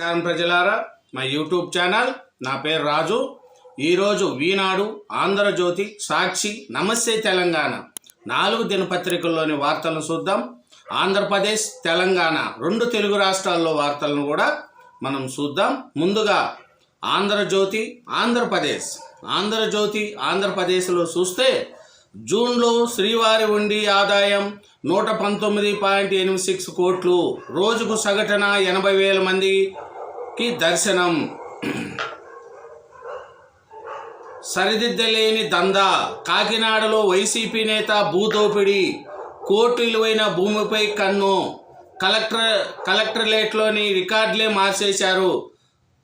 నమస్కారం ప్రజలారా మా యూట్యూబ్ ఛానల్ నా పేరు రాజు. ఈరోజు ఈనాడు ఆంధ్రజ్యోతి సాక్షి నమస్తే తెలంగాణ. నాలుగు దినపత్రికల్లోని వార్తలను చూద్దాం. ఆంధ్రప్రదేశ్ తెలంగాణ రెండు తెలుగు రాష్ట్రాల్లో వార్తలను కూడా మనం చూద్దాం. ముందుగా ఆంధ్రజ్యోతి ఆంధ్రప్రదేశ్. ఆంధ్రజ్యోతి ఆంధ్రప్రదేశ్లో చూస్తే జూన్లో శ్రీవారి ఉండి ఆదాయం నూట పంతొమ్మిది పాయింట్ ఎనిమిది సిక్స్ కోట్లు. రోజుకు సగటున ఎనభై వేల మంది కి దర్శనం. సరిదిద్దలేని దందా కాకినాడలో వైసీపీ నేత భూదోపిడి కోర్టు విలువైన భూమిపై కన్ను. కలెక్టర్ కలెక్టరేట్లోని రికార్డులే మార్చేశారు.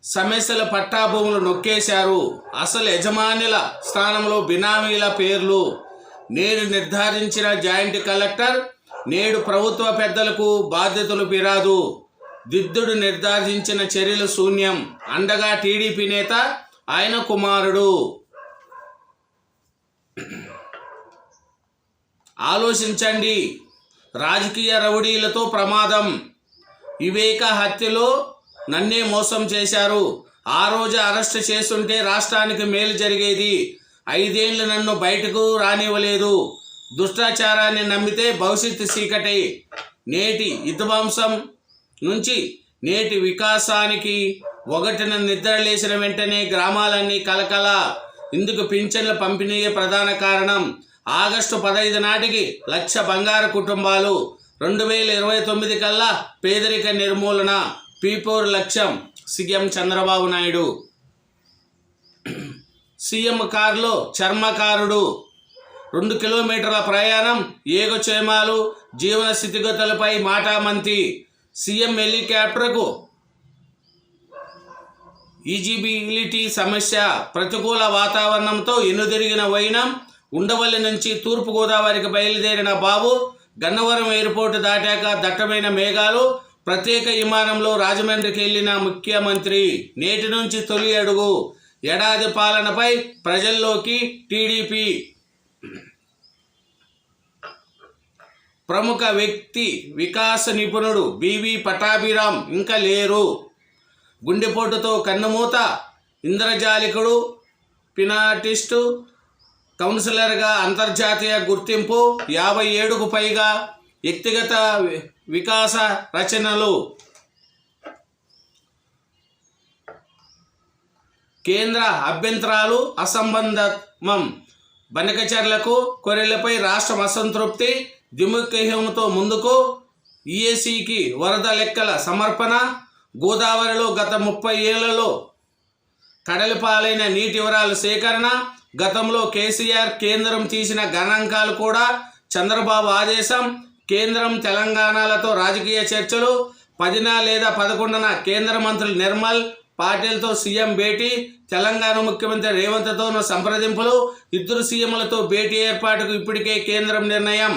సమస్యల పట్టా భూములు నొక్కేశారు. అసలు యజమానుల స్థానంలో బినామీల పేర్లు. నేడు నిర్ధారించిన జాయింట్ కలెక్టర్ నేడు ప్రభుత్వ పెద్దలకు బాధ్యతలు పిరాదు దిద్దుడు నిర్ధారించిన చర్యలు శూన్యం. అండగా టీడీపీ నేత ఆయన కుమారుడు. ఆలోచించండి. రాజకీయ రౌడీలతో ప్రమాదం. వివేక హత్యలో నన్నే మోసం చేశారు. ఆ రోజు అరెస్ట్ చేస్తుంటే రాష్ట్రానికి మేలు జరిగేది. ఐదేళ్ళు నన్ను బయటకు రానివ్వలేదు. దుష్టాచారాన్ని నమ్మితే భవిష్యత్తు చీకటి. నేటి విధ్వంసం నుంచి నేటి వికాసానికి ఒకటిన నిద్ర లేచిన వెంటనే గ్రామాలన్నీ కలకల. ఇందుకు పింఛన్ల పంపిణీయే ప్రధాన కారణం ఆగస్టు పదహైదు నాటికి లక్ష బంగారు కుటుంబాలు. రెండు వేల ఇరవై తొమ్మిది కల్లా పేదరిక నిర్మూలన పీపోర్ లక్ష్యం సీఎం చంద్రబాబు నాయుడు. సీఎం కారులో చర్మకారుడు. రెండు కిలోమీటర్ల ప్రయాణం ఏగచేమాలు జీవన స్థితిగతులపై మాటామంతి. సీఎం హెలికాప్టర్కు ఈజిబిలిటీ సమస్య ప్రతికూల వాతావరణంతో ఎన్నుదిరిగిన వైనం ఉండవల్లి నుంచి తూర్పుగోదావరికి బయలుదేరిన బాబు గన్నవరం ఎయిర్పోర్టు దాటాక దట్టమైన మేఘాలు ప్రత్యేక విమానంలో రాజమండ్రికి వెళ్ళిన ముఖ్యమంత్రి నేటి నుంచి తొలి అడుగు. ఏడాది పాలనపై ప్రజల్లోకి టీడీపీ ప్రముఖ వ్యక్తి వికాస నిపుణుడు బివి పటాభిరామ్ ఇంకా లేరు. గుండెపోటుతో కన్నుమూత ఇంద్రజాలికుడు పినాటిస్టు కౌన్సిలర్గా అంతర్జాతీయ గుర్తింపు యాభై ఏడుకు పైగా వ్యక్తిగత వికాస రచనలు. కేంద్ర అభ్యంతరాలు అసంబంధమం. బనకచర్లకు కొరెలపై రాష్ట్రం అసంతృప్తి దిముఖ్యంతో ముందుకు ఈఏసీకి వరద లెక్కల సమర్పణ గోదావరిలో గత ముప్పై ఏళ్ళలో కడలిపాలైన నీటి వివరాల సేకరణ గతంలో కేసీఆర్ కేంద్రం తీసిన గణాంకాలు కూడా చంద్రబాబు ఆదేశం కేంద్రం తెలంగాణలతో రాజకీయ చర్చలు పదిన లేదా పదకొండున కేంద్ర మంత్రులు నిర్మల్ పాటిల్తో సీఎం భేటీ తెలంగాణ ముఖ్యమంత్రి రేవంత్తోనూ సంప్రదింపులు ఇద్దరు సీఎంలతో భేటీ ఏర్పాటుకు ఇప్పటికే కేంద్రం నిర్ణయం.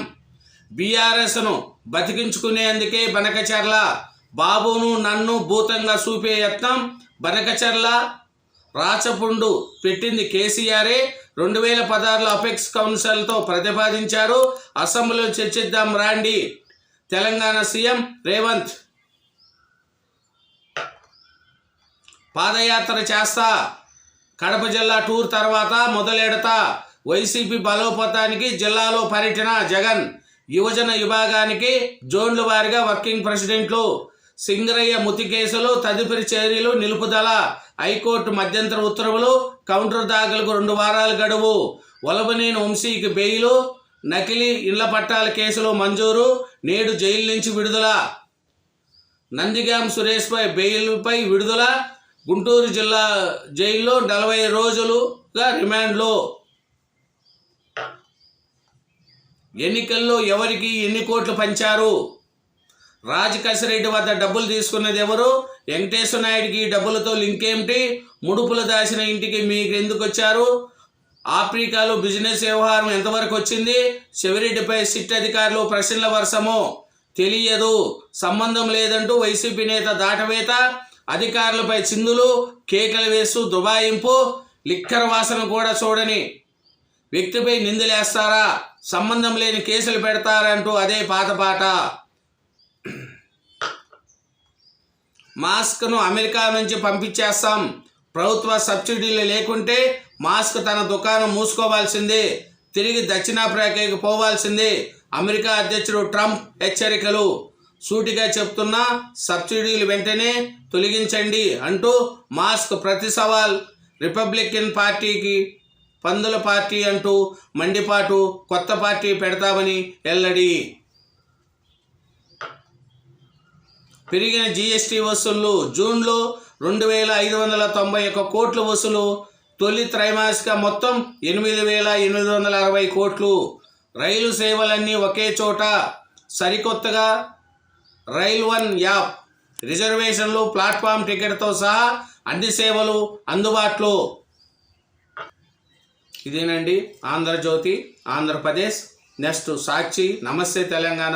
బీఆర్ఎస్ను బతికించుకునేందుకే బనకచర్ల. బాబును నన్ను భూతంగా చూపే యత్నం బనకచర్ల. రాచపుండు పెట్టింది కేసీఆరే. రెండు వేల పదహారులో అపెక్స్ కౌన్సిల్తో ప్రతిపాదించారు. అసెంబ్లీలో చర్చిద్దాం రాండి. తెలంగాణ సీఎం రేవంత్. పాదయాత్ర చేస్తా. కడప జిల్లా టూర్ తర్వాత మొదలెడతా. వైసీపీ బలోపతానికి జిల్లాలో పర్యటన జగన్. యువజన విభాగానికి జోన్ల వారీగా వర్కింగ్ ప్రెసిడెంట్లు సింగరయ్య ముతి కేసులు తదుపరి చర్యలు నిలుపుదల. హైకోర్టు మధ్యంతర ఉత్తర్వులు కౌంటర్ దాఖలకు రెండు వారాల గడువు. వలబనేని వంశీకి బెయిలు నకిలీ ఇళ్ళ పట్టాల కేసులో మంజూరు నేడు జైలు నుంచి విడుదల. నందిగాం సురేష్పై బెయిల్పై విడుదల. గుంటూరు జిల్లా జైల్లో నలభై రోజులుగా రిమాండ్లో. ఎన్నికల్లో ఎవరికి ఎన్ని కోట్లు పంచారు? రాజకసిరెడ్డి వద్ద డబ్బులు తీసుకున్నది ఎవరు? వెంకటేశ్వర నాయుడికి డబ్బులతో లింక్ ఏమిటి? ముడుపులు దాచిన ఇంటికి మీకు ఎందుకు వచ్చారు? ఆఫ్రికాలో బిజినెస్ వ్యవహారం ఎంతవరకు వచ్చింది? శివరెడ్డిపై సిట్ అధికారులు ప్రశ్నల వర్షము తెలియదు. సంబంధం లేదంటూ వైసీపీ నేత దాటవేత. అధికారులపై చిందులు కేకలు వేస్తూ దుబాయింపు. లిక్కర్ వాసన కూడా చూడని వ్యక్తిపై నిందలేస్తారా? సంబంధం లేని కేసులు పెడతారంటూ అదే పాత పాట. మాస్క్ను అమెరికా నుంచి పంపించేస్తాం. ప్రభుత్వ సబ్సిడీలు లేకుంటే మాస్క్ తన దుకాణం మూసుకోవాల్సిందే. తిరిగి దక్షిణాఫ్రికాకి పోవాల్సిందే. అమెరికా అధ్యక్షుడు ట్రంప్ హెచ్చరికలు. సూటిగా చెప్తున్నా సబ్సిడీలు వెంటనే తొలగించండి అంటూ మాస్క్ ప్రతి సవాల్ రిపబ్లికన్ పార్టీకి పందుల పార్టీ అంటూ మండిపాటు కొత్త పార్టీ పెడతామని వెల్లడి పెరిగిన జీఎస్టీ వసూళ్ళు జూన్లో రెండు వేల ఐదు వందల తొంభై ఒక్క కోట్ల వసూలు తొలి త్రైమాసిక మొత్తం ఎనిమిది వేల ఎనిమిది వందల అరవై కోట్లు. రైలు సేవలన్నీ ఒకే చోట సరికొత్తగా రైల్ వన్ యాప్ రిజర్వేషన్లు ప్లాట్ఫామ్ టికెట్తో సహా అన్ని సేవలు అందుబాటులో. ఇదేనండి ఆంధ్రజ్యోతి ఆంధ్రప్రదేశ్. నెక్స్ట్ సాక్షి నమస్తే తెలంగాణ.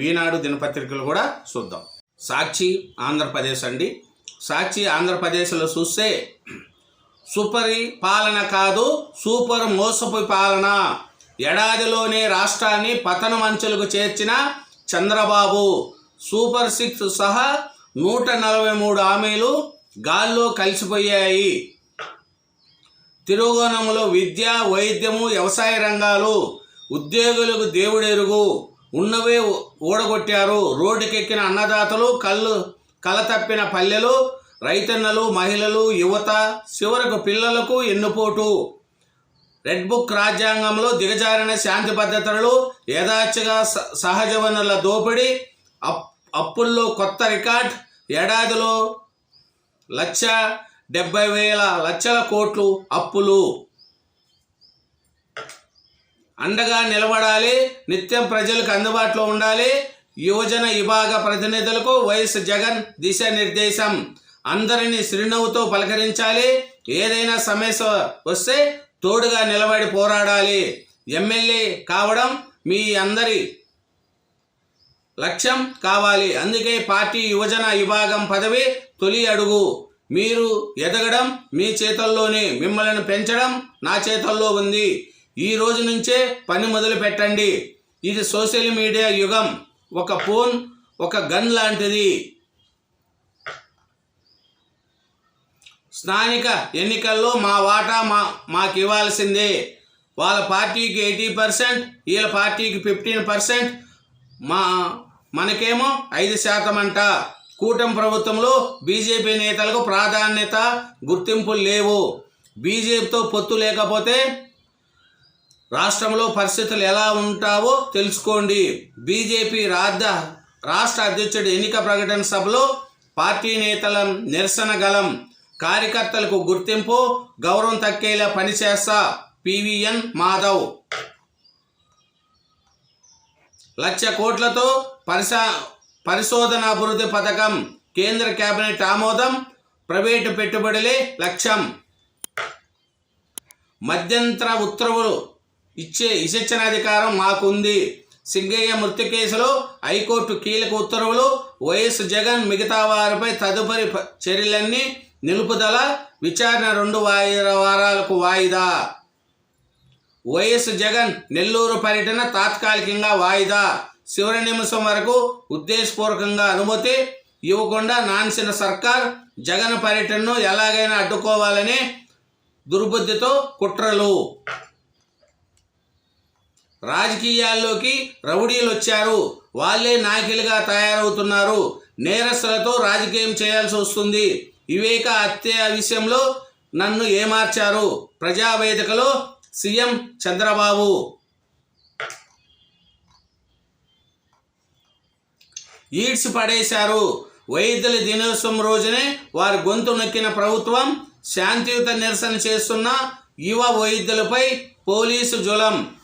ఈనాడు దినపత్రికలు కూడా చూద్దాం. సాక్షి ఆంధ్రప్రదేశ్ అండి. సాక్షి ఆంధ్రప్రదేశ్లో చూస్తే సూపరి పాలన కాదు సూపర్ మోసపు పాలన. ఏడాదిలోనే రాష్ట్రాన్ని పతనం అంచెలకు చేర్చిన చంద్రబాబు. సూపర్ సిక్స్ సహా నూట నలభై మూడు హామీలు గాల్లో కలిసిపోయాయి. తిరోగోణములో విద్య వైద్యము వ్యవసాయ రంగాలు ఉద్యోగులకు దేవుడెరుగు. ఉన్నవే ఊడగొట్టారు రోడ్డుకెక్కిన అన్నదాతలు కళ్ళు కలతప్పిన పల్లెలు రైతన్నలు మహిళలు యువత చివరకు పిల్లలకు ఎన్నుపోటు. రెడ్ బుక్ రాజ్యాంగంలో దిగజారిన శాంతి భద్రతలు యథార్చగా స- సహజ వనరుల దోపిడీ అప్ అప్పుల్లో కొత్త రికార్డ్ ఏడాదిలో లక్ష డెబ్బై వేల లక్షల కోట్లు అప్పులు. అండగా నిలబడాలి నిత్యం ప్రజలకు అందుబాటులో ఉండాలి. యువజన విభాగ ప్రతినిధులకు వైఎస్ జగన్ దిశానిర్దేశం. అందరినీ చిరునవ్వుతో పలకరించాలి. ఏదైనా సమస్య వస్తే తోడుగా నిలబడి పోరాడాలి. ఎమ్మెల్యే కావడం మీ అందరి లక్ష్యం కావాలి. అందుకే పార్టీ యువజన విభాగం పదవి తొలి అడుగు. మీరు ఎదగడం మీ చేతల్లోనే మిమ్మల్ని పెంచడం నా చేతల్లో ఉంది. ఈ రోజు నుంచే పని మొదలు పెట్టండి ఇది సోషల్ మీడియా యుగం. ఒక ఫోన్ ఒక గన్ లాంటిది. స్థానిక ఎన్నికల్లో మా వాటా మా మాకు ఇవ్వాల్సిందే వాళ్ళ పార్టీకి ఎయిటీ పర్సెంట్ వీళ్ళ పార్టీకి ఫిఫ్టీన్ పర్సెంట్ మా మనకేమో ఐదు శాతం అంట. కూటమి ప్రభుత్వంలో బీజేపీ నేతలకు ప్రాధాన్యత గుర్తింపులు లేవు. బీజేపీతో పొత్తు లేకపోతే రాష్ట్రంలో పరిస్థితులు ఎలా ఉంటావో తెలుసుకోండి. బీజేపీ రాధ రాష్ట్ర అధ్యక్షుడు ఎన్నిక ప్రకటన సభలో పార్టీ నేతల నిరసన గలం కార్యకర్తలకు గుర్తింపు గౌరవం తక్కేలా పనిచేస్తా. పివిఎన్ మాధవ్. లక్ష కోట్లతో పరిశా పరిశోధనాభివృద్ధి పథకం కేంద్ర కేబినెట్ ఆమోదం ప్రైవేటు పెట్టుబడులే లక్ష్యం. మధ్యంతర ఉత్తర్వులు ఇచ్చే విచక్షణాధికారం మాకుంది. సింగయ్య మృతి కేసులో హైకోర్టు కీలక ఉత్తర్వులు వైఎస్ జగన్ మిగతా వారిపై తదుపరి చర్యలన్నీ నిలుపుదల విచారణ రెండు వాయి- వారాలకు వాయిదా. వైఎస్ జగన్ నెల్లూరు పర్యటన తాత్కాలికంగా వాయిదా. చివరి నిమిషం వరకు ఉద్దేశపూర్వకంగా అనుమతి ఇవ్వకుండా నాన్సిన సర్కార్ జగన్ పర్యటనను ఎలాగైనా అడ్డుకోవాలని దుర్బుద్ధితో కుట్రలు. రాజకీయాల్లోకి రౌడీలు వచ్చారు. వాళ్ళే నాయకులుగా తయారవుతున్నారు. నేరస్తులతో రాజకీయం చేయాల్సి వస్తుంది. వివేక హత్య విషయంలో నన్ను ఏమార్చారు? ప్రజావేదికలో సీఎం చంద్రబాబు. ఈడ్స్ పడేశారు వైద్యుల దినోత్సవం రోజునే వారి గొంతు నొక్కిన ప్రభుత్వం శాంతియుత నిరసన చేస్తున్న యువ వైద్యులపై పోలీసు జులం.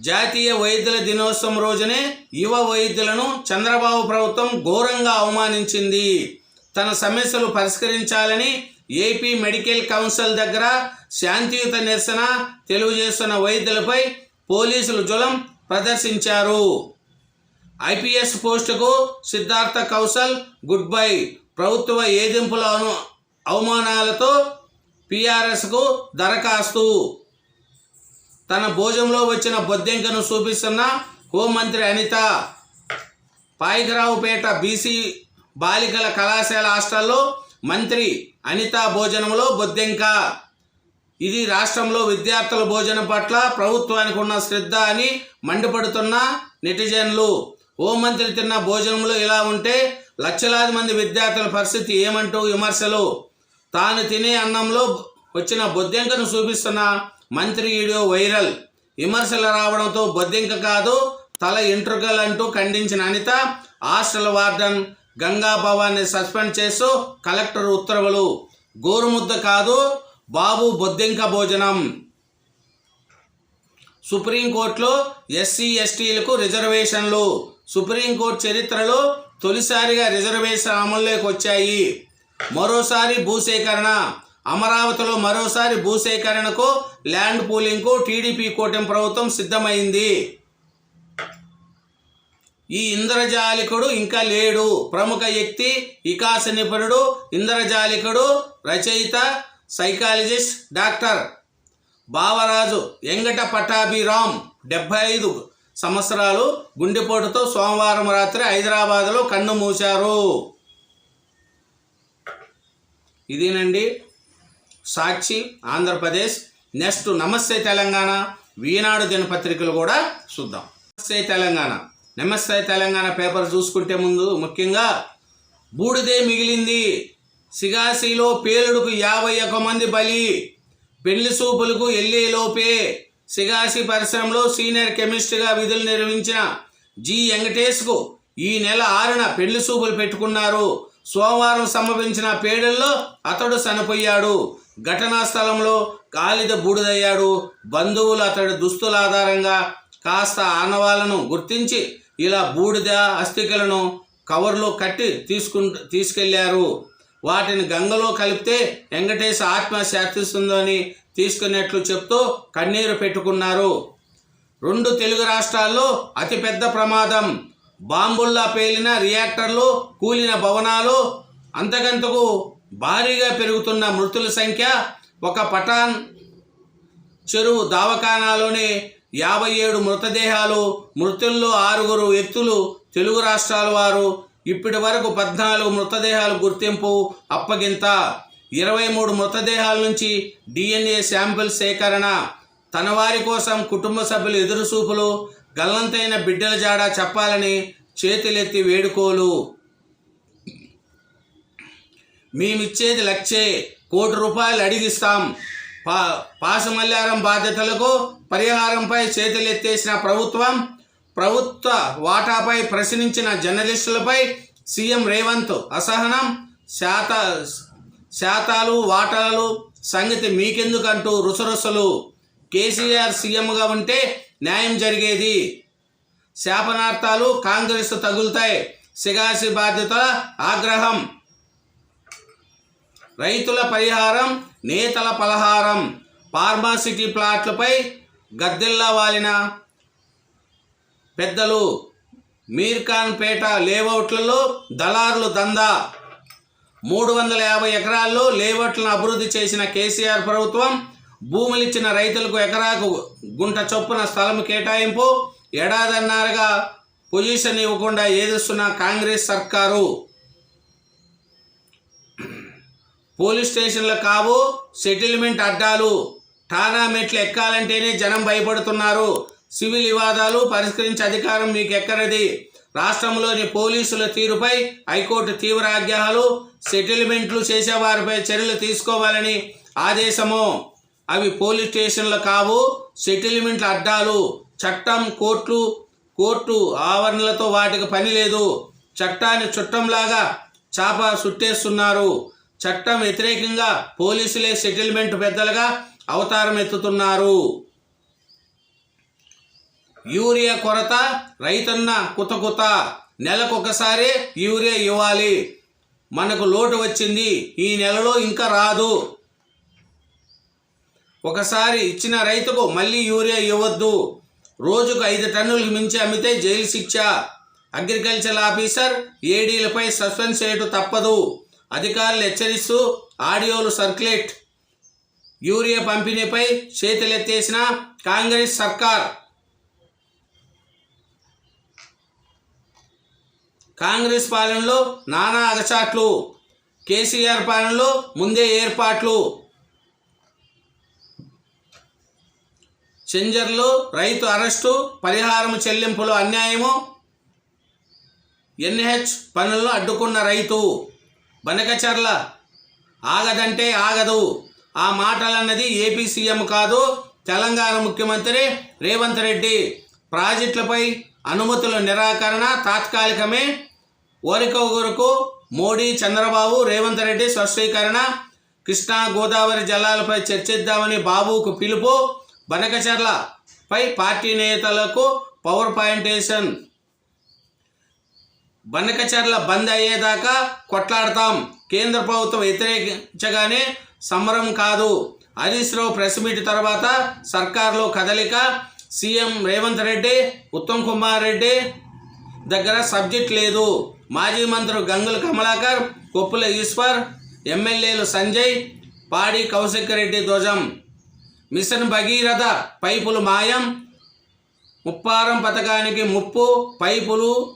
జాతీయ వైద్యుల దినోత్సవం రోజునే యువ వైద్యులను చంద్రబాబు ప్రభుత్వం ఘోరంగా అవమానించింది. తన సమస్యలు పరిష్కరించాలని ఏపీ మెడికల్ కౌన్సిల్ దగ్గర శాంతియుత నిరసన తెలియజేస్తున్న వైద్యులపై పోలీసులు జులం ప్రదర్శించారు. ఐపీఎస్ పోస్టుకు సిద్ధార్థ కౌశల్ గుడ్ బై ప్రభుత్వ ఏదింపుల అవమానాలతో పిఆర్ఎస్కు దరఖాస్తు. తన భోజంలో వచ్చిన బొద్దెంకను చూపిస్తున్న హోంమంత్రి అనిత పాయికరావుపేట బీసీ బాలికల కళాశాల హాస్టల్లో మంత్రి అనితా భోజనంలో బొద్దెంక. ఇది రాష్ట్రంలో విద్యార్థుల భోజనం పట్ల ప్రభుత్వానికి ఉన్న శ్రద్ధ అని మండిపడుతున్న నెటిజన్లు. హోంమంత్రి తిన్న భోజనంలో ఇలా ఉంటే లక్షలాది మంది విద్యార్థుల పరిస్థితి ఏమంటూ విమర్శలు. తాను తినే అన్నంలో వచ్చిన బొద్దెంకను చూపిస్తున్న మంత్రి వీడియో వైరల్. విమర్శలు రావడంతో బొద్దెంక కాదు తల ఎంట్రుకలు అంటూ ఖండించిన అనిత హాస్టల్ వార్డన్ గంగా భవాన్ని సస్పెండ్ చేస్తూ కలెక్టర్ ఉత్తర్వులు. గోరుముద్ద కాదు బాబు బొద్దెంక భోజనం. సుప్రీంకోర్టులో ఎస్సీ ఎస్టీలకు రిజర్వేషన్లు. సుప్రీంకోర్టు చరిత్రలో తొలిసారిగా రిజర్వేషన్ అమల్లోకి వచ్చాయి. మరోసారి భూసేకరణ. అమరావతిలో మరోసారి భూసేకరణకు ల్యాండ్ పూలింగ్కు టీడీపీ కూటమి ప్రభుత్వం సిద్ధమైంది. ఈ ఇంద్రజాలికుడు ఇంకా లేడు. ప్రముఖ వ్యక్తి వికాస నిపుణుడు ఇంద్రజాలికుడు రచయిత సైకాలజిస్ట్ డాక్టర్ బావరాజు ఎంగట పట్టాభిరామ్ డెబ్బై ఐదు సంవత్సరాలు గుండెపోటుతో సోమవారం రాత్రి హైదరాబాద్లో కన్ను మూశారు. ఇదేనండి సాక్షి ఆంధ్రప్రదేశ్. నెక్స్ట్ నమస్తే తెలంగాణ. ఈనాడు దినపత్రికలు కూడా చూద్దాం. నమస్తే తెలంగాణ. నమస్తే తెలంగాణ పేపర్ చూసుకుంటే ముందు ముఖ్యంగా బూడిదే మిగిలింది. సిగాసిలో పేలుడుకు యాభై ఒక్క మంది బలి. పెళ్ళి సూపులకు ఎల్లే లోపే సిగాసి పరిశ్రమలో సీనియర్ కెమిస్ట్గా విధులు నిర్వహించిన జి వెంకటేష్కు ఈ నెల ఆరున పెళ్ళి సూపులు పెట్టుకున్నారు. సోమవారం సంభవించిన పేడల్లో అతడు చనిపోయాడు. ఘటనా స్థలంలో కాలిద బూడిదయ్యాడు. బంధువులు అతడి దుస్తుల ఆధారంగా కాస్త ఆనవాళ్ళను గుర్తించి ఇలా బూడిద అస్థికలను కవర్లో కట్టి తీసుకు తీసుకెళ్ళారు. వాటిని గంగలో కలిపితే వెంకటేష్ ఆత్మ శాంతిస్తుందని తీసుకున్నట్లు చెప్తూ కన్నీరు పెట్టుకున్నారు. రెండు తెలుగు రాష్ట్రాల్లో అతిపెద్ద ప్రమాదం. బాంబుల్లా పేలిన రియాక్టర్లు కూలిన భవనాలు అంతకంతకు భారీగా పెరుగుతున్న మృతుల సంఖ్య ఒక పఠాన్ చెరువు దావఖానాలోనే యాభై ఏడు మృతదేహాలు మృతుల్లో ఆరుగురు వ్యక్తులు తెలుగు రాష్ట్రాల వారు. ఇప్పటి వరకు పద్నాలుగు మృతదేహాలు గుర్తింపు అప్పగింత. ఇరవై మూడు మృతదేహాల నుంచి డిఎన్ఏ శాంపిల్ సేకరణ. తన వారి కోసం కుటుంబ సభ్యులు ఎదురుచూపులు గల్లంతైన బిడ్డల జాడ చెప్పాలని చేతులెత్తి వేడుకోలు. మేమిచ్చేది లక్షే కోటి రూపాయలు అడిగిస్తాం. పా పాసమల్లారం బాధ్యతలకు పరిహారంపై చేతులెత్తేసిన ప్రభుత్వం ప్రభుత్వ వాటాపై ప్రశ్నించిన జర్నలిస్టులపై సీఎం రేవంత్ అసహనం శాత శాతాలు వాటాలు సంగతి మీకెందుకంటూ రుసరుసలు కేసీఆర్ సీఎంగా ఉంటే న్యాయం జరిగేది. శాపనార్థాలు కాంగ్రెస్ తగులుతాయి. సిగాసి బాధ్యత ఆగ్రహం. రైతుల పరిహారం నేతల పలహారం. ఫార్మాసిటీ ప్లాట్లపై గద్దెల్లా వాలిన పెద్దలు. మీర్ఖాన్ పేట లేఅవుట్లలో దళారులు దందా. మూడు వందల యాభై ఎకరాల్లో లేఅవుట్లను అభివృద్ధి చేసిన కేసీఆర్ ప్రభుత్వం భూములిచ్చిన రైతులకు ఎకరాకు గుంట చొప్పున స్థలం కేటాయింపు ఏడాదన్నారుగా పొజిషన్ ఇవ్వకుండా ఏదిస్తున్న కాంగ్రెస్ సర్కారు. పోలీస్ స్టేషన్లు కావు సెటిల్మెంట్ అడ్డాలు ఠానా మెట్లు ఎక్కాలంటేనే జనం భయపడుతున్నారు. సివిల్ వివాదాలు పరిష్కరించే అధికారం మీకు ఎక్కడిది రాష్ట్రంలోని పోలీసుల తీరుపై హైకోర్టు తీవ్ర ఆగ్రహాలు సెటిల్మెంట్లు చేసేవారిపై చర్యలు తీసుకోవాలని ఆదేశము. అవి పోలీస్ స్టేషన్లు కావు సెటిల్మెంట్ల అడ్డాలు చట్టం కోర్టు కోర్టు ఆవరణలతో వాటికి పని లేదు. చట్టాన్ని చుట్టంలాగా చాప చుట్టేస్తున్నారు. చట్టం వ్యతిరేకంగా పోలీసులే సెటిల్మెంట్ పెద్దలుగా అవతారం ఎత్తుతున్నారు యూరియా కొరత రైతన్న కుతకుత. నెలకొకసారి యూరియా ఇవ్వాలి. మనకు లోటు వచ్చింది. ఈ నెలలో ఇంకా రాదు. ఒకసారి ఇచ్చిన రైతుకు మళ్ళీ యూరియా ఇవ్వద్దు. రోజుకు ఐదు టన్నులకు మించి అమ్మితే జైలు శిక్ష. అగ్రికల్చర్ ఆఫీసర్ ఏడీలపై సస్పెండ్ చేయటం తప్పదు. అధికారులు హెచ్చరిస్తూ ఆడియోలు సర్క్యులేట్. యూరియా పంపిణీపై చేతులెత్తేసిన కాంగ్రెస్ సర్కార్ కాంగ్రెస్ పాలనలో నానా అగచాట్లు కేసీఆర్ పాలనలో ముందే ఏర్పాట్లు. చెంజర్లు రైతు అరెస్టు పరిహారం చెల్లింపులు అన్యాయము. ఎన్హెచ్ పనులను అడ్డుకున్న రైతు బనకచర్ల ఆగదంటే ఆగదు. ఆ మాటలన్నది ఏపీ సీఎం కాదు తెలంగాణ ముఖ్యమంత్రి రేవంత్ రెడ్డి. ప్రాజెక్టులపై అనుమతుల నిరాకరణ తాత్కాలికమే. ఓరికొగరుకు మోడీ చంద్రబాబు రేవంత్ రెడ్డి స్పష్టీకరణ కృష్ణా గోదావరి జలాలపై చర్చిద్దామని బాబుకు పిలుపు బనకచర్లపై పార్టీ నేతలకు పవర్ పాయింటేషన్. బనకచర్ల బంద్ అయ్యేదాకా కొట్లాడతాం. కేంద్ర ప్రభుత్వం వ్యతిరేకించగానే సమరం కాదు. హరీష్ రావు ప్రెస్ మీట్ తర్వాత సర్కార్లో కదలిక సీఎం రేవంత్ రెడ్డి ఉత్తమ్ కుమార్ రెడ్డి దగ్గర సబ్జెక్ట్ లేదు. మాజీ మంత్రులు గంగుల కమలాకర్ కొప్పుల ఈశ్వర్ ఎమ్మెల్యేలు సంజయ్ పాడి కౌశిక్ రెడ్డి ధ్వజం. మిషన్ భగీరథ పైపులు మాయం. ముప్పారం పథకానికి ముప్పు పైపులు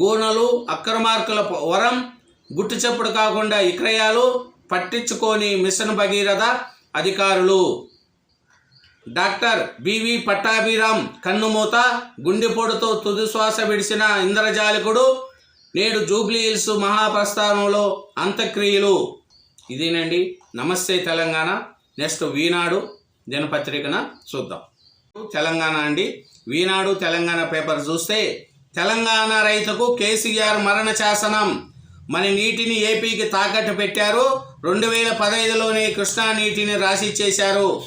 గూనలు అక్రమార్కుల వరం గుట్టు చప్పుడు కాకుండా విక్రయాలు పట్టించుకోని మిషన్ భగీరథ అధికారులు. డాక్టర్ బివి పట్టాభిరామ్ కన్నుమూత గుండెపోటుతో తుది శ్వాస విడిచిన ఇంద్రజాలికుడు నేడు జూబ్లీ హిల్స్ మహాప్రస్థానంలో అంత్యక్రియలు. ఇదేనండి. నమస్తే తెలంగాణ. నెక్స్ట్ వీనాడు దినపత్రికన చూద్దాం. తెలంగాణ అండి. వీనాడు తెలంగాణ పేపర్ చూస్తే తెలంగాణ రైతుకు కేసీఆర్ మరణ శాసనం. మన నీటిని ఏపీకి తాకట్టు పెట్టారు. రెండు వేల పదహైదులోనే కృష్ణా నీటిని రాసి చేశారు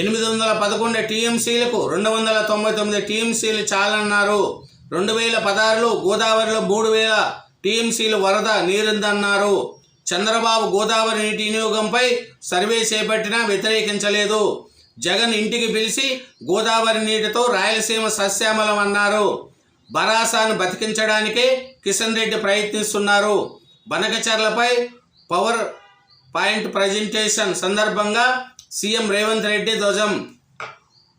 ఎనిమిది వందల పదకొండు టీఎంసీలకు రెండు వందల తొంభై తొమ్మిది టీఎంసీలు చాలన్నారు. రెండు వేల పదహారులో గోదావరిలో మూడు వేల టీఎంసీలు వరద నీరుందన్నారు. చంద్రబాబు గోదావరి నీటి వినియోగంపై సర్వే చేపట్టినా వ్యతిరేకించలేదు. జగన్ ఇంటికి పిలిచి గోదావరి నీటితో రాయలసీమ సస్యామలం అన్నారు. బరాసాను బతికించడానికే కిషన్ రెడ్డి ప్రయత్నిస్తున్నారు. బనకచర్లపై పవర్ పాయింట్ ప్రజెంటేషన్ సందర్భంగా సీఎం రేవంత్ రెడ్డి ధ్వజం.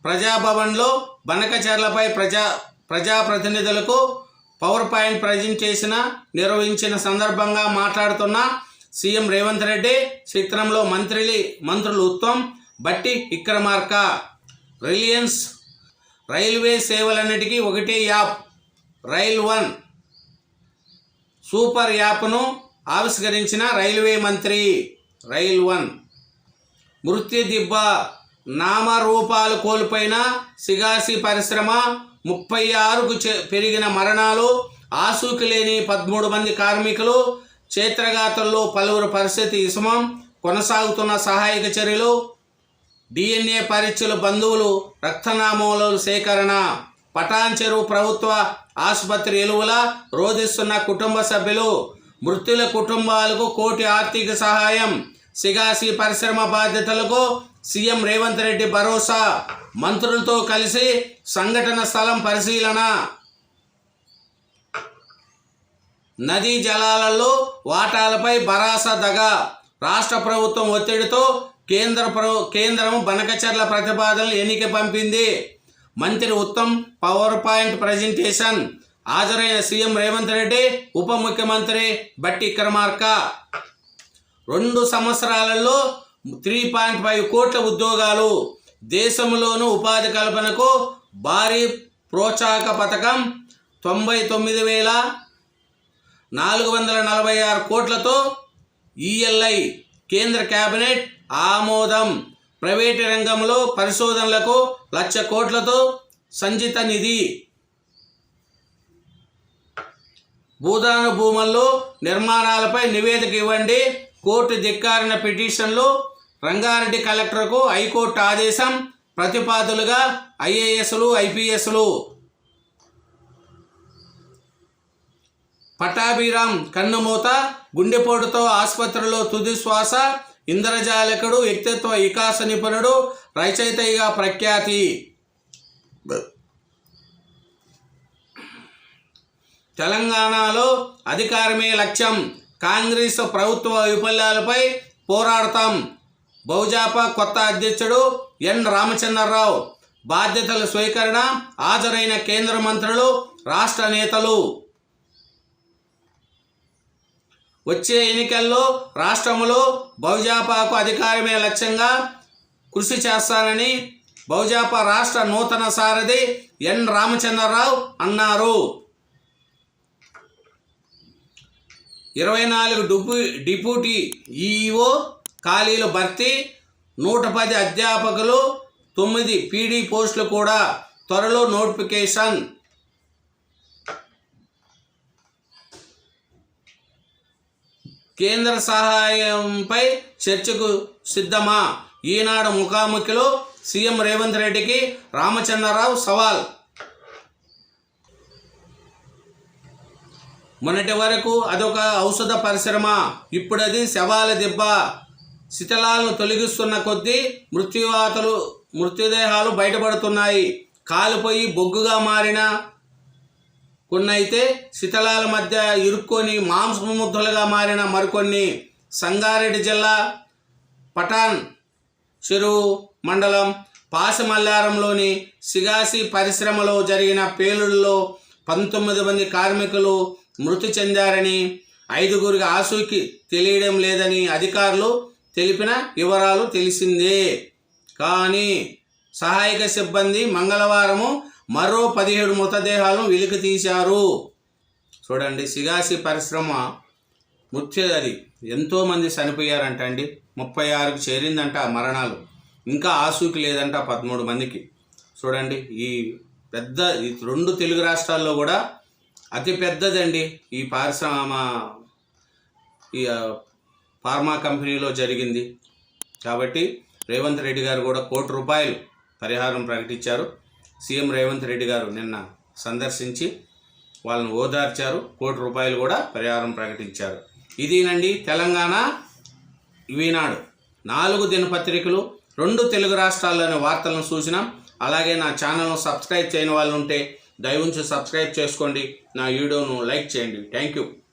ప్రజాభవన్లో బనకచర్లపై ప్రజా ప్రజాప్రతినిధులకు పవర్ పాయింట్ ప్రజెంటేషన్ నిర్వహించిన సందర్భంగా మాట్లాడుతున్న సీఎం రేవంత్ రెడ్డి చిత్రంలో మంత్రిలి మంత్రులు ఉత్తమ్ బట్టి విక్రమార్క. రిలయన్స్ రైల్వే సేవలన్నిటికీ ఒకటే యాప్ రైల్ వన్. సూపర్ యాప్ను ఆవిష్కరించిన రైల్వే మంత్రి రైల్ వన్. మృత్యుదిబ్బ నామరూపాలు కోల్పోయిన సిగాసి పరిశ్రమ ముప్పై ఆరుకు చె- పెరిగిన మరణాలు ఆసూకి లేని పదమూడు మంది కార్మికులు క్షేత్రఘాతంలో పలువురు పరిస్థితి ఇసుమం కొనసాగుతున్న సహాయక చర్యలు డిఎన్ఏ పరీక్షలు బంధువులు రక్తనామాల సేకరణ పటాన్ చెరువు ప్రభుత్వ ఆసుపత్రి ఎలువల రోధిస్తున్న కుటుంబ సభ్యులు మృతుల కుటుంబాలకు కోటి ఆర్థిక సహాయం సిగాసి పరిశ్రమ బాధ్యతలకు సీఎం రేవంత్ రెడ్డి భరోసా. మంత్రులతో కలిసి సంఘటన స్థలం పరిశీలన. నదీ జలాలలో వాటాలపై భరాసా దగ. రాష్ట్ర ప్రభుత్వం ఒత్తిడితో కేంద్ర ప్రభు కేంద్రం బనకచర్ల ప్రతిపాదనలు ఎన్నిక పంపింది. మంత్రి ఉత్తమ్ పవర్ పాయింట్ ప్రజెంటేషన్. హాజరైన సీఎం రేవంత్ రెడ్డి ఉప ముఖ్యమంత్రి బట్టి విక్రమార్క రెండు సంవత్సరాలలో త్రీ పాయింట్ ఫైవ్ కోట్ల ఉద్యోగాలు దేశంలోనూ ఉపాధి కల్పనకు భారీ ప్రోత్సాహక పథకం తొంభై తొమ్మిది వేల నాలుగు వందల నలభై ఆరు కోట్లతో ఈఎల్ఐ కేంద్ర కేబినెట్ ఆమోదం. ప్రైవేటు రంగంలో పరిశోధనలకు లక్ష కోట్లతో సంచిత నిధి. భూదాన భూముల్లో నిర్మాణాలపై నివేదిక ఇవ్వండి. కోర్టు ధిక్కారిన పిటిషన్లు రంగారెడ్డి కలెక్టర్కు హైకోర్టు ఆదేశం ప్రతిపాదులుగా ఐఏఎస్లు ఐపీఎస్లు. పటాభిరామ్ కన్నుమూత గుండెపోటుతో ఆసుపత్రిలో తుది శ్వాస ఇంద్రజాలకుడు వ్యక్తిత్వ వికాస నిపుణుడు రచయితగా ప్రఖ్యాతి. తెలంగాణలో అధికారమే లక్ష్యం. కాంగ్రెస్ ప్రభుత్వ వైఫల్యాలపై పోరాడతాం. బహుజాపా కొత్త అధ్యక్షుడు ఎన్ రామచంద్రరావు బాధ్యతల స్వీకరణ హాజరైన కేంద్ర మంత్రులు రాష్ట్ర నేతలు. వచ్చే ఎన్నికల్లో రాష్ట్రంలో బహుజాపాకు అధికారమే లక్ష్యంగా కృషి చేస్తానని బహుజాపా రాష్ట్ర నూతన సారథి ఎన్ రామచంద్రరావు అన్నారు. ఇరవై నాలుగు డిప్యూ డిప్యూటీ ఈఈఓ ఖాళీలు భర్తీ నూట పది అధ్యాపకులు తొమ్మిది పీడీ పోస్టులు కూడా త్వరలో నోటిఫికేషన్. కేంద్ర సహాయంపై చర్చకు సిద్ధమా? ఈనాడు ముఖాముఖిలో సీఎం రేవంత్ రెడ్డికి రామచంద్రరావు సవాల్. మొన్నటి వరకు అదొక ఔషధ పరిశ్రమ. ఇప్పుడు అది శవాల దెబ్బ. శిథిలాలను తొలగిస్తున్న కొద్దీ మృత్యువాతలు మృత్యుదేహాలు బయటపడుతున్నాయి. కాలిపోయి బొగ్గుగా మారిన కొన్ని అయితే శిథిలాల మధ్య ఇరుక్కొని మాంసముద్దులుగా మారిన మరికొన్ని సంగారెడ్డి జిల్లా పటాన్ చెరువు మండలం పాసమల్లారంలోని సిగాసి పరిశ్రమలో జరిగిన పేలుడులో పంతొమ్మిది మంది కార్మికులు మృతి చెందారని ఐదుగురికి ఆసూకి తెలియడం లేదని అధికారులు తెలిపిన వివరాలు తెలిసిందే. కానీ సహాయక సిబ్బంది మంగళవారము మరో పదిహేడు మృతదేహాలను వెలికి తీశారు. చూడండి సిగాసి పరిశ్రమ మృత్యు ఎంతోమంది చనిపోయారంట అండి. ముప్పై ఆరుకు చేరిందంట ఆ మరణాలు. ఇంకా ఆసూకి లేదంట పదమూడు మందికి. చూడండి ఈ పెద్ద ఈ రెండు తెలుగు రాష్ట్రాల్లో కూడా అతి పెద్దదండి ఈ పారిశ్రామ ఈ ఫార్మా కంపెనీలో జరిగింది. కాబట్టి రేవంత్ రెడ్డి గారు కూడా కోటి రూపాయలు పరిహారం ప్రకటించారు. సీఎం రేవంత్ రెడ్డి గారు నిన్న సందర్శించి వాళ్ళని ఓదార్చారు. కోటి రూపాయలు కూడా పరిహారం ప్రకటించారు. ఇదేనండి తెలంగాణ ఈనాడు నాలుగు దినపత్రికలు రెండు తెలుగు రాష్ట్రాల్లోని వార్తలను చూసినాం. అలాగే నా ఛానల్ను సబ్స్క్రైబ్ చేయని వాళ్ళు ఉంటే దయవుంచి సబ్స్క్రైబ్ చేసుకోండి. నా వీడియోను లైక్ చేయండి. Thank you